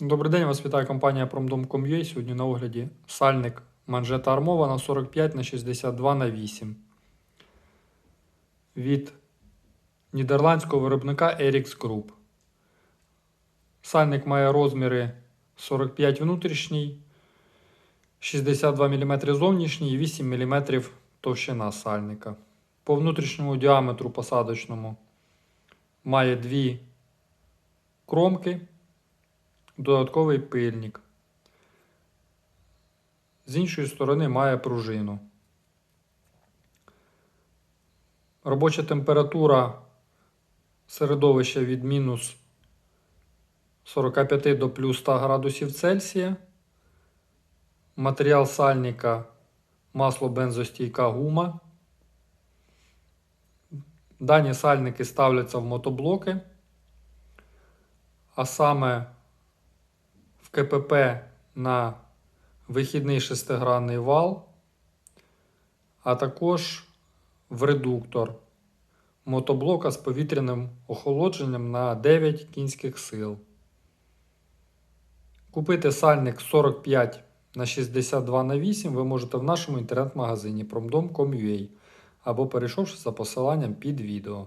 Добрий день, вас вітає компанія Promdom.com.ua. Сьогодні на огляді сальник манжета армована 45 на 62 на 8 від нідерландського виробника Erix Group. Сальник має розміри 45 внутрішній, 62 мм зовнішній і 8 мм товщина сальника. По внутрішньому діаметру посадочному має дві кромки додатковий пильник. З іншої сторони має пружину. Робоча температура середовища від мінус 45 до плюс 100 градусів Цельсія. Матеріал сальника масло бензостійка гума. Дані сальники ставляться в мотоблоки, а саме в КПП на вихідний шестигранний вал, а також в редуктор мотоблока з повітряним охолодженням на 9 кінських сил. Купити сальник 45 на 62 на 8 ви можете в нашому інтернет-магазині promdom.com.ua або перейшовши за посиланням під відео.